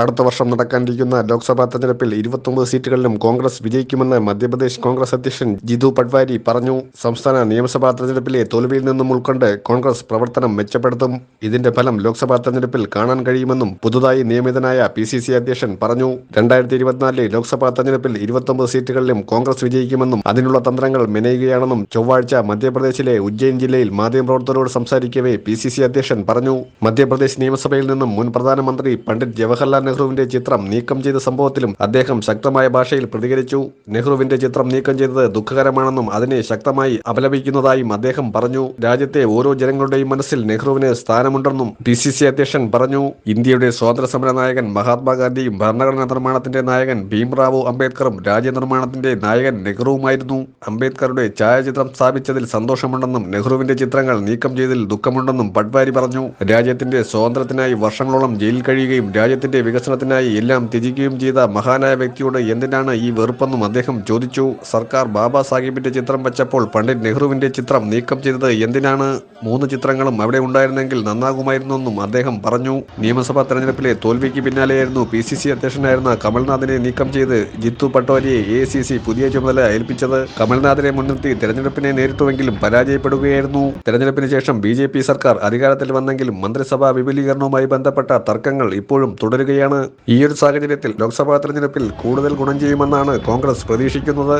അടുത്ത വർഷം നടക്കാനിരിക്കുന്ന ലോക്സഭാ തെരഞ്ഞെടുപ്പിൽ ഇരുപത്തൊമ്പത് സീറ്റുകളിലും കോൺഗ്രസ് വിജയിക്കുമെന്ന് മധ്യപ്രദേശ് കോൺഗ്രസ് അധ്യക്ഷൻ ജിതു പട്വാരി പറഞ്ഞു. സംസ്ഥാന നിയമസഭാ തെരഞ്ഞെടുപ്പിലെ തോൽവിയിൽ നിന്നും ഉൾക്കൊണ്ട് കോൺഗ്രസ് പ്രവർത്തനം മെച്ചപ്പെടുത്തും. ഇതിന്റെ ഫലം ലോക്സഭാ തെരഞ്ഞെടുപ്പിൽ കാണാൻ കഴിയുമെന്നും പുതുതായി നിയമിതനായ പി സി സി അധ്യക്ഷൻ പറഞ്ഞു. രണ്ടായിരത്തി ഇരുപത്തിനാലിലെ ലോക്സഭാ തെരഞ്ഞെടുപ്പിൽ ഇരുപത്തൊമ്പത് സീറ്റുകളിലും കോൺഗ്രസ് വിജയിക്കുമെന്നും അതിനുള്ള തന്ത്രങ്ങൾ മെനയുകയാണെന്നും ചൊവ്വാഴ്ച മധ്യപ്രദേശിലെ ഉജ്ജയിൻ ജില്ലയിൽ മാധ്യമപ്രവർത്തകരോട് സംസാരിക്കവേ പി സി സി അധ്യക്ഷൻ പറഞ്ഞു. മധ്യപ്രദേശ് നിയമസഭയിൽ നിന്നും മുൻ പ്രധാനമന്ത്രി പണ്ഡിറ്റ് ജവഹർലാൽ നെഹ്റുവിന്റെ ചിത്രം നീക്കം ചെയ്ത സംഭവത്തിലും അദ്ദേഹം ശക്തമായ ഭാഷയിൽ പ്രതികരിച്ചു. നെഹ്റുവിന്റെ ചിത്രം നീക്കം ചെയ്തത് ദുഃഖകരമാണെന്നും അതിനെ ശക്തമായി അപലപിക്കുന്നതായും അദ്ദേഹം പറഞ്ഞു. രാജ്യത്തെ ഓരോ ജനങ്ങളുടെയും മനസ്സിൽ നെഹ്റുവിന് സ്ഥാനമുണ്ടെന്നും പി സി സി അധ്യക്ഷൻ പറഞ്ഞു. ഇന്ത്യയുടെ സ്വാതന്ത്ര്യ സമര നായകൻ മഹാത്മാഗാന്ധിയും ഭരണഘടനാ നിർമ്മാണത്തിന്റെ നായകൻ ഭീംറാവു അംബേദ്കറും രാജ്യനിർമ്മാണത്തിന്റെ നായകൻ നെഹ്റുവുമായിരുന്നു. അംബേദ്കറുടെ ഛായാചിത്രം സ്ഥാപിച്ചതിൽ സന്തോഷമുണ്ടെന്നും നെഹ്റുവിന്റെ ചിത്രങ്ങൾ നീക്കം ചെയ്തതിൽ ദുഃഖമുണ്ടെന്നും പട്വാരി പറഞ്ഞു. രാജ്യത്തിന്റെ സ്വാതന്ത്ര്യത്തിനായി വർഷങ്ങളോളം ജയിലിൽ കഴിയുകയും രാജ്യത്തിന്റെ വികസനത്തിനായി എല്ലാം ത്യജിക്കുകയും ചെയ്ത മഹാനായ വ്യക്തിയോട് എന്തിനാണ് ഈ വെറുപ്പെന്നും അദ്ദേഹം ചോദിച്ചു. സർക്കാർ ബാബാ സാഹിബിന്റെ ചിത്രം വെച്ചപ്പോൾ പണ്ഡിറ്റ് നെഹ്റുവിന്റെ ചിത്രം നീക്കം ചെയ്തത് എന്തിനാണ്? മൂന്ന് ചിത്രങ്ങളും അവിടെ ഉണ്ടായിരുന്നെങ്കിൽ നന്നാകുമായിരുന്നെന്നും അദ്ദേഹം പറഞ്ഞു. നിയമസഭാ തെരഞ്ഞെടുപ്പിലെ തോൽവിക്ക് പിന്നാലെയായിരുന്നു പി സി സി അധ്യക്ഷനായിരുന്ന കമൽനാഥിനെ നീക്കം ചെയ്ത് ജിത്തു പട്ടോരിയെ എ സി സി പുതിയ ചുമതല ഏൽപ്പിച്ചത്. കമൽനാഥിനെ മുൻനിർത്തി തെരഞ്ഞെടുപ്പിനെ നേരിട്ടുവെങ്കിലും പരാജയപ്പെടുകയായിരുന്നു. തെരഞ്ഞെടുപ്പിന് ശേഷം ബി സർക്കാർ അധികാരത്തിൽ വന്നെങ്കിലും മന്ത്രിസഭാ വിപുലീകരണവുമായി ബന്ധപ്പെട്ട തർക്കങ്ങൾ ഇപ്പോഴും തുടരുകയാണ്. ഈയൊരു സാഹചര്യത്തിൽ ലോക്സഭാ തെരഞ്ഞെടുപ്പിൽ കൂടുതൽ ഗുണം ചെയ്യുമെന്നാണ് കോൺഗ്രസ് പ്രതീക്ഷിക്കുന്നത്.